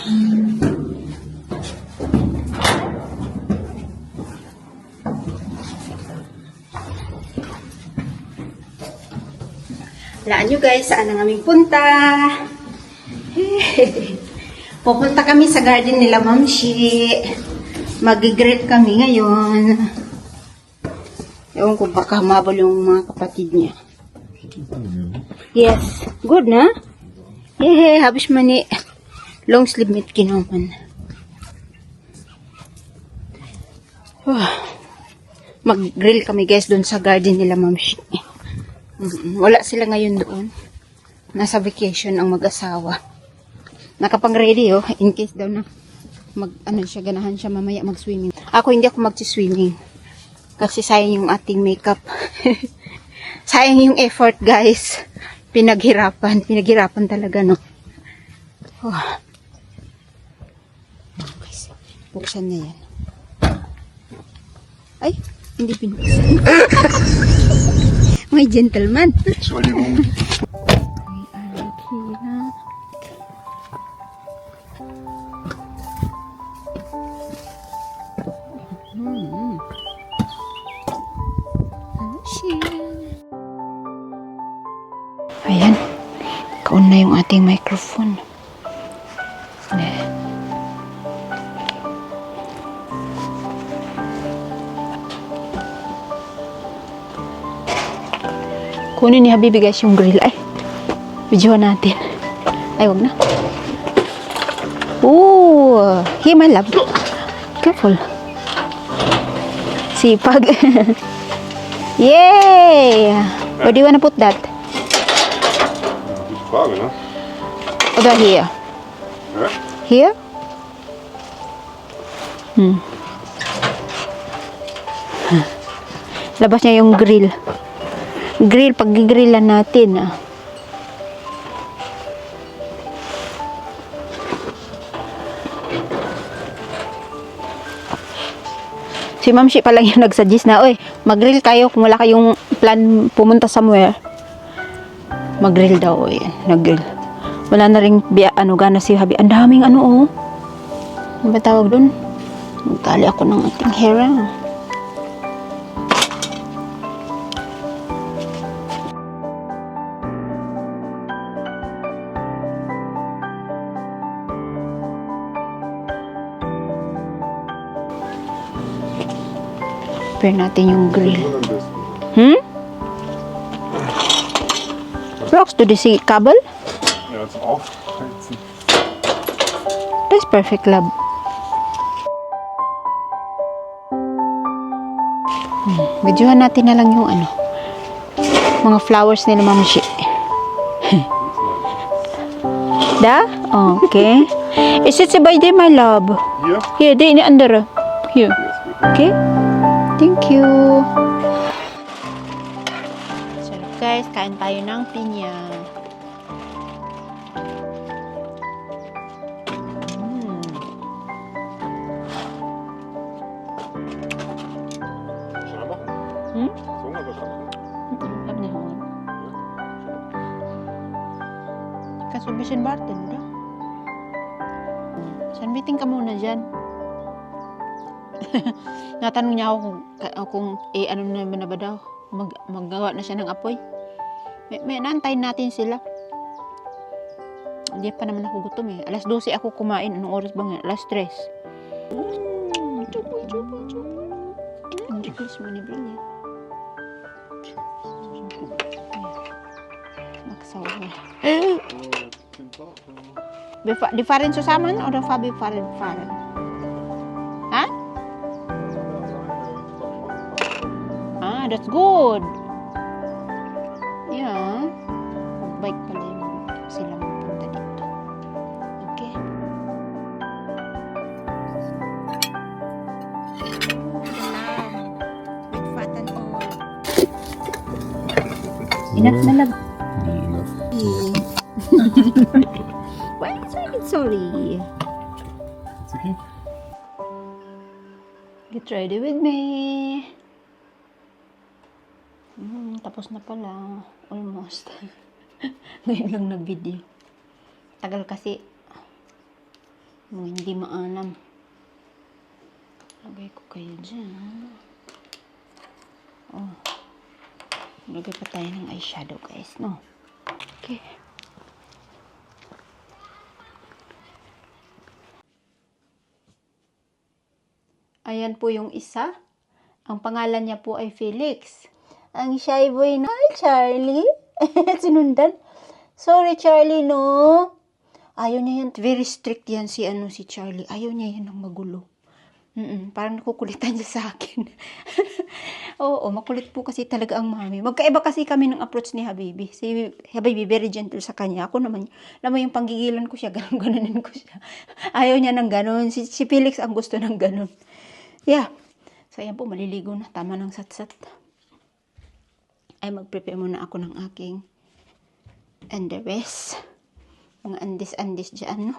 Laan nyo guys, saan ang aming punta? Pupunta kami sa garden nila, Ma'am Shi. Mag-greet kami ngayon. Ewan ko baka mabal yung mga kapatid niya. Yes. Good na? Hehe, habis mani. Long sleeve mit kinaman. Oh. Mag-grill kami guys doon sa garden nila. Mm, Wala sila ngayon doon. Nasa vacation ang mag-asawa. Nakapang-ready oh, in case daw na mag ano siya ganahan siya mamaya mag-swimming. Ako hindi ako mag-swimming. Kasi sayang yung ating makeup. sayang yung effort, guys. Pinaghirapan, pinaghirapan talaga no. Oh. Buksan na yan. Ay, hindi pinuksan. May gentleman. Entschuldigung. Kira. Hmm. Ayan. Kaun na yung ating microphone. Kunin ni Habibi guys yung grill. Ay, videohan natin. Ay, wag na. Ooh, hey my love. Careful. Sipag. Yay! Where do you wanna put that? Gute Frage, ne? Oder here? Ja? Here? Hmm. Labas niya yung grill. Grill, pag grillan natin. Ah. Si Ma'am Shi pa lang yung nagsuggest na, oy, mag-grill kayo kung wala kayong plan pumunta somewhere. Mag-grill daw, oy. Nag-grill. Wala na rin biya, ano, gana si Habi. Ang daming ano, oh. Ano ba tawag doon? Magtali ako ng ating hair, ah. Prepare natin yung grill. Hmm? Rocks, do you see cable? Ja, zum Aufheizen. That's perfect, love. Hmm. Videohan natin na lang yung ano. Mga flowers nila Mama Shi. da? Okay. Is it by day, my love? Hier? Here, di ini under. Here. Okay? Thank you. Sarap guys, kain tayo ng pinya. Mm. Schon am machen? Hm? So Hunger wird schon machen. Hab ni hon. Kasubisin Barton, da? San meeting ka muna dyan? Natanong niya ako kung, kung eh, ano na ba na ba daw? Mag, maggawa na siya ng apoy. May, may naantayin natin sila. Hindi pa naman ako gutom eh. Alas 12 ako kumain. Anong oras ba nga? Alas 3. Mm, chupoy, chupoy, chupoy. Ang English mo ni Brilliant. Magsawa. Oh, den Bauch. Befa- Di farin susaman o di fabi farin that's good. Yeah. Bike pala yung sila punta dito. Okay. With fat and all. Enough na lang. Enough. Why is I sorry? It's okay. Get ready with me. Hmm, tapos na pala. Almost. Ngayon lang nag-video. Tagal kasi. Mga hindi maalam. Lagay ko kayo dyan. Oh. Lagay pa tayo ng eyeshadow guys, no? Okay. Ayan po yung isa. Ang pangalan niya po ay Felix. Ang shy boy na, Charlie. Sinundan. Sorry, Charlie, no? Ayaw niya yan. Very strict yan si, ano, si Charlie. Ayaw niya yan ng magulo. Mm parang nakukulitan siya sa akin. Oo, makulit po kasi talaga ang mami. Magkaiba kasi kami ng approach ni Habibi. Si Habibi very gentle sa kanya. Ako naman, alam mo yung panggigilan ko siya, ganun ganunin ko siya. Ayaw niya ng ganun. Si, si Felix ang gusto ng ganun. Yeah. So, ayan po, maliligo na. Tama ng satsat. Ay, mag-prepare muna ako ng aking underwears. Mga andis-andis dyan, no?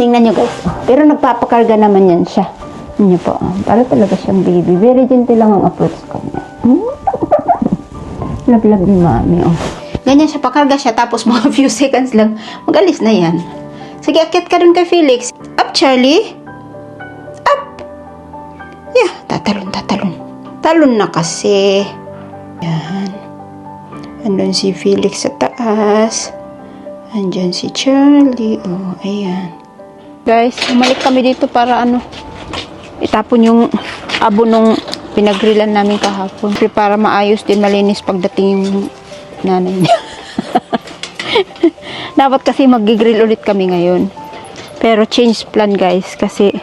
Tingnan nyo guys. Pero nagpapakarga naman yan siya. Ano po. Para talaga siyang baby. Very gentle lang ang approach ko niya. Hmm? love love ni mami. Oh. Ganyan siya. Pakarga siya. Tapos mga few seconds lang. Magalis na yan. Sige, akit ka dun kay Felix. Up, Charlie. Up. Yeah, tatalon, tatalon. Talon na kasi. Yan. Andun si Felix sa taas. Andyan si Charlie. Oh, ayan. Guys, umalik kami dito para ano, itapon yung abo nung pinagrilan namin kahapon. Para maayos din, malinis pagdating yung nanay niya. Dapat kasi mag-grill ulit kami ngayon. Pero change plan guys, kasi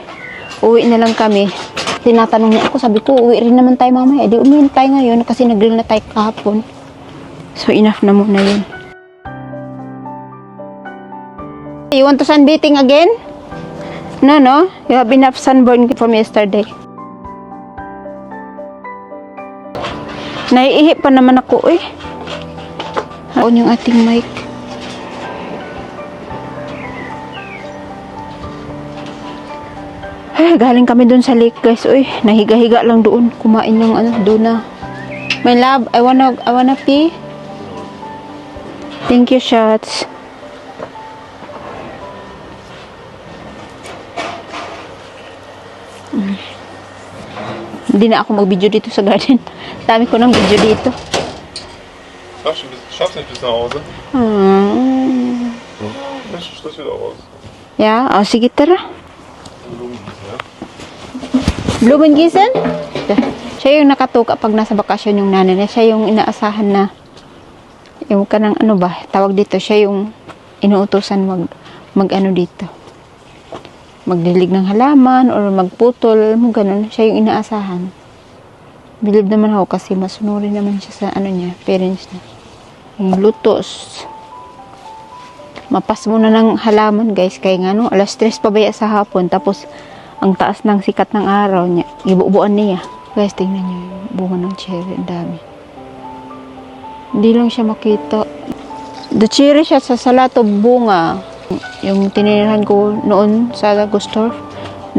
uwi na lang kami. Tinatanong niya ako, sabi ko, uwi rin naman tayo mamaya. Di uwi tayo ngayon kasi nag-grill na tayo kahapon. So enough na muna yun. You want to sunbathing again? No, no. You have enough sunburn from yesterday. Naiihi pa naman ako eh. On yung ating mic. Ay, galing kami dun sa lake guys. Uy, nahiga-higa lang doon. Kumain ng ano, doon na. My love, I wanna, I wanna pee. Thank you, shots. Hindi na ako mag-video dito sa garden. Dami ko ng video dito. Schaffst du bis- nicht nach Hause? Hmm. Mensch, Schritt wieder raus. Yeah, oh, sige tara. Ja? Blumengiesen? Siya yung nakatuka pag nasa bakasyon yung nanay niya. Siya yung inaasahan na yung kanang ano ba, tawag dito, siya yung inuutosan mag, mag ano dito. Magdilig ng halaman or magputol, mo ganun. Siya yung inaasahan. Believe naman ako kasi masunurin naman siya sa ano niya, parents niya. Yung lutos. Mapas muna ng halaman guys, kaya nga no, alas 3 pa ba ya sa hapon, tapos ang taas ng sikat ng araw niya, ibubuan niya. Guys, tingnan niyo yung bunga ng cherry, ang dami. Hindi lang siya makita. The cherry siya sa salato bunga. Yung tinirahan ko noon sa Gustor,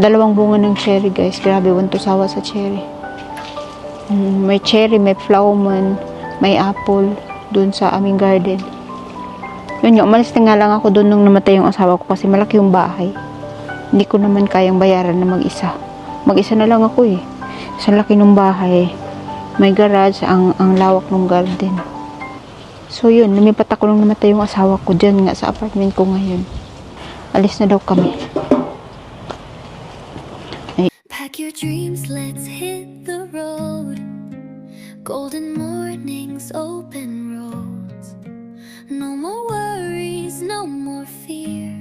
dalawang bunga ng cherry guys. Grabe, wanto sawa sa cherry. Mm, may cherry, may flowman, may apple dun sa aming garden. Yun yung, umalis na nga lang ako doon nung namatay yung asawa ko kasi malaki yung bahay. Hindi ko naman kayang bayaran na mag-isa. Mag-isa na lang ako eh. Sa laki ng bahay. May garage, ang, ang lawak ng garden. So yun, lumipat ako nung namatay yung asawa ko dyan nga sa apartment ko ngayon. Alis na daw kami. Pack your dreams, let's hit the road. Golden mornings, open roads. No more worries, no more fear.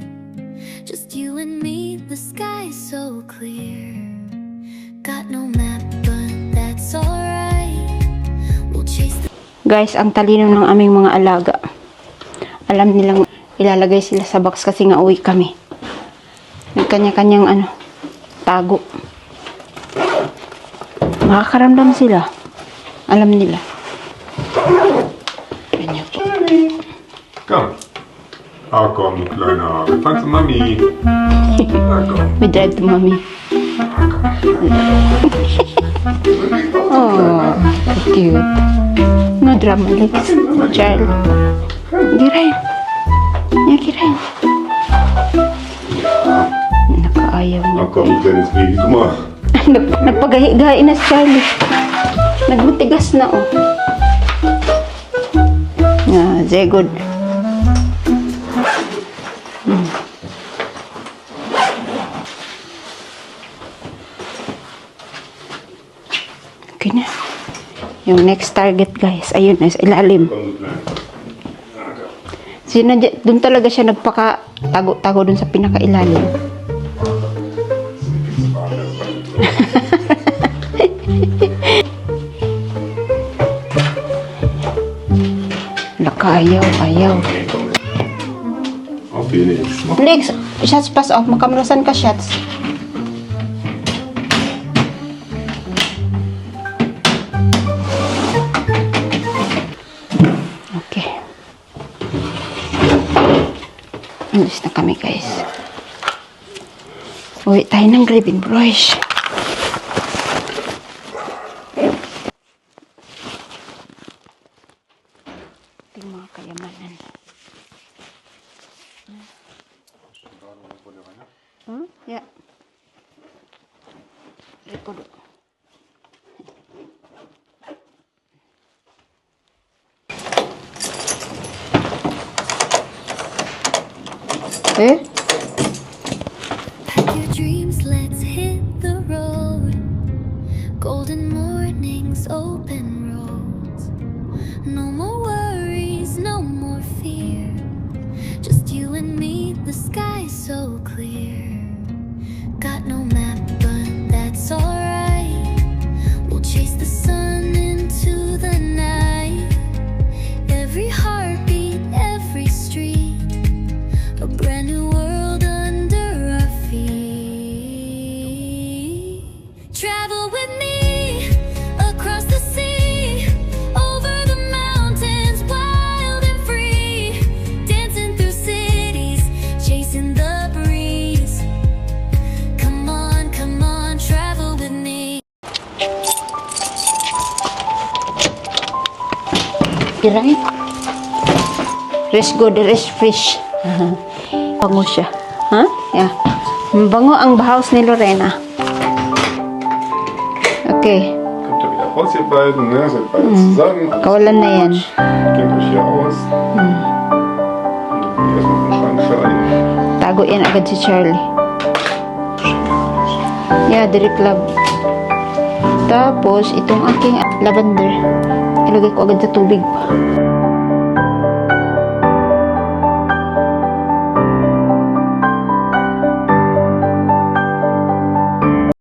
Just you and me, the sky's so clear. Got no map, but that's alright. We'll chase the Guys, ang talino ng aming mga alaga. Alam nilang ilalagay sila sa box kasi nga uwi kami. Nagkanya-kanyang ano, tago. Makakaramdam sila. Alam nila. Ganyan po. Komm. Ah, komm, kleiner. Wir fahren zu Mami. Komm. We drive to mommy. Ah, komm. oh, cute. No drama, Lex. Child. Giray. Ya, giray. Nakaayaw niya. Kleines Baby, guck mal. Nag nagpagahi-gahi na si Charlie. Nagmatigas na, oh. Yeah, very good. Hmm. Okay na. Yung next target, guys. Ayun, nasa ilalim. Sino, doon talaga siya nagpaka tago-tago doon sa pinakailalim. Lakayaw, ayaw. Wenig. Mach Lex, shots pass off. Makamrasan ka shots. Okay. Alis na kami, guys. Uwi tayo ng Grabin Brush. Eh? Kiray? Rest good, rest fresh. Bango siya. Ha? Yeah. Bango ang house ni Lorena. Okay. Kommt ihr wieder raus, ihr beiden, ne? Seid beide zusammen. Kawalan na yan. Kennt euch hier aus. Tago yan agad si Charlie. Yeah, Derek Love. Tapos, itong aking lavender. Ilagay ko agad sa tubig pa.